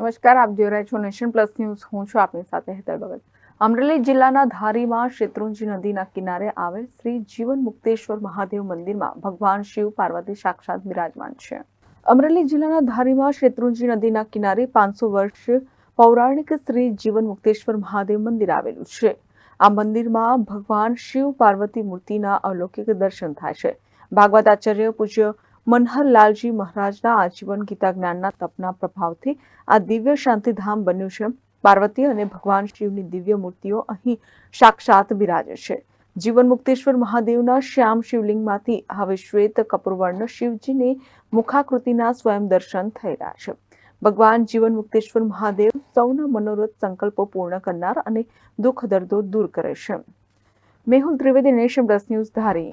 નમસ્કાર, આપ જોઈ રહ્યા છો નેશન પ્લસ ન્યૂઝ. હું છું આપની સાથે હેતર ભગત અમરેલી જિલ્લાના ધારીમાં શેત્રુંજી નદીના કિનારે આવેલ શ્રી જીવન મુક્તેશ્વર મહાદેવ મંદિરમાં ભગવાન શિવ પાર્વતી સાક્ષાત બિરાજમાન છે. અમરેલી જિલ્લાના ધારીમાં શેત્રુંજી નદીના કિનારે પાંચસો વર્ષ પૌરાણિક શ્રી જીવન મુક્તેશ્વર મહાદેવ મંદિર આવેલું છે. આ મંદિરમાં ભગવાન શિવ પાર્વતી મૂર્તિના અલૌકિક દર્શન થાય છે. ભાગવત આચાર્ય પૂજ્ય મનહરલાલજી મહારાજના આજીવન ગીતા જ્ઞાનના તપના પ્રભાવથી આ દિવ્ય શાંતિધામ બન્યું છે. પાર્વતી અને ભગવાન શિવની દિવ્ય મૂર્તિઓ અહીં સાક્ષાત બિરાજે છે. જીવન મુક્તેશ્વર મહાદેવના શ્યામ શિવલિંગમાંથી હવે શ્વેત કપૂરવર્ણ શિવજીની મુખાકૃતિના સ્વયં દર્શન રહ્યા છે. ભગવાન જીવન મુક્તેશ્વર મહાદેવ સૌના મનોરથ સંકલ્પો પૂર્ણ કરનાર અને દુઃખ દર્દો દૂર કરે છે. Mehul Trivedi nation plus news ધારી